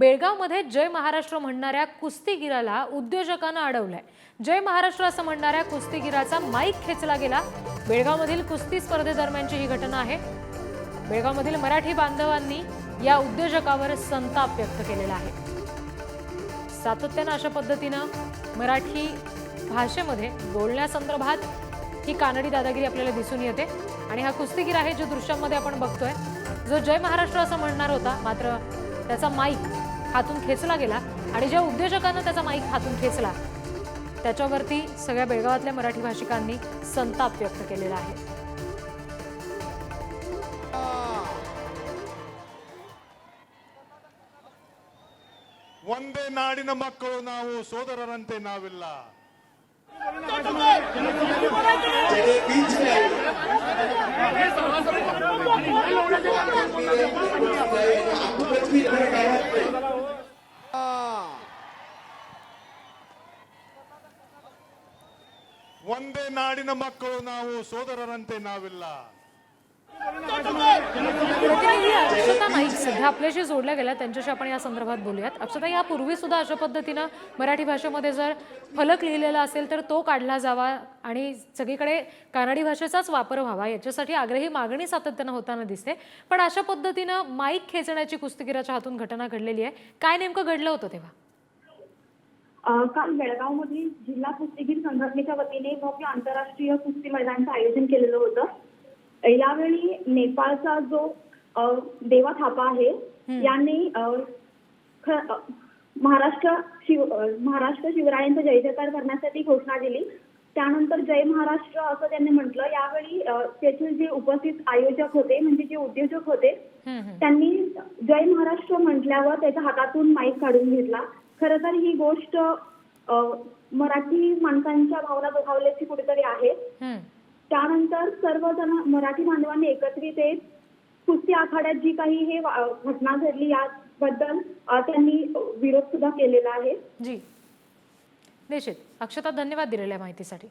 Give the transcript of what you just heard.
बेळगावमध्ये जय महाराष्ट्र म्हणणाऱ्या कुस्तीगिराला उद्योजकानं अडवलंय. जय महाराष्ट्र असं म्हणणाऱ्या कुस्तीगिराचा माईक खेचला गेला. बेळगावमधील कुस्ती स्पर्धेदरम्यानची ही घटना आहे. बेळगावमधील मराठी बांधवांनी या उद्योजकावर संताप व्यक्त केलेला आहे. सातत्यानं अशा पद्धतीनं मराठी भाषेमध्ये बोलण्यासंदर्भात ही कानडी दादागिरी आपल्याला दिसून येते. आणि हा कुस्तीगीर आहे जो दृश्यांमध्ये आपण बघतोय. जो जय महाराष्ट्र असं म्हणणार होता मात्र त्याचा माईक हातून खेचला गेला आणि ज्या उद्योजकानं त्याचा माईक हातून खेचला त्याच्यावरती सगळ्या बेळगावातल्या मराठी भाषिकांनी संताप व्यक्त केलेला आहे ಒಂದೇ ನಾಡಿನ ಮಕ್ಕಳು ನಾವು ಸೋದರರಂತೆ ನಾವಿಲ್ಲ ಒಂದೇ ನಾಡಿನ ಮಕ್ಕಳು ನಾವು ಸೋದರರಂತೆ ನಾವಿಲ್ಲ प्रतिनिधी अक्षता नाईक सध्या आपल्याशी जोडल्या गेल्या त्यांच्याशी आपण या संदर्भात बोलूयात अक्षता यापूर्वी सुद्धा अशा पद्धतीनं मराठी भाषेमध्ये जर फलक लिहिलेला असेल तर तो काढला जावा आणि सगळीकडे कानडी भाषेचाच वापर व्हावा याच्यासाठी आग्रही मागणी सातत्यानं होताना दिसते पण अशा पद्धतीनं माईक खेचण्याची कुस्तीगिराच्या हातून घटना घडलेली आहे काय नेमकं घडलं होतं तेव्हा अ, काल बेळगावमधील जिल्हा कुस्तीगीर संघटनेच्या वतीने भव्य आंतरराष्ट्रीय कुस्ती मैदानाचं आयोजन केलेलं होतं. यावेळी नेपाळचा जो देवा थापा आहे यांनी महाराष्ट्र शिव महाराष्ट्र शिवरायांचा जय जयकार करण्यासाठी घोषणा दिली. त्यानंतर जय महाराष्ट्र असं त्यांनी म्हटलं. यावेळी तेथील जे उपस्थित आयोजक होते म्हणजे जे उद्योजक होते. त्यांनी जय महाराष्ट्र म्हटल्यावर त्याच्या हातातून माईक काढून घेतला. खरं तर ही गोष्ट मराठी माणसांच्या भावना दुखावल्याची कुठेतरी आहे. त्यानंतर सर्वजण मराठी बांधवांनी एकत्रित येत कुस्ती आखाड्यात जी काही हे घटना घडली याबद्दल त्यांनी विरोध सुद्धा केलेला आहे. जी. निश्चित. अक्षता धन्यवाद दिलेल्या माहितीसाठी.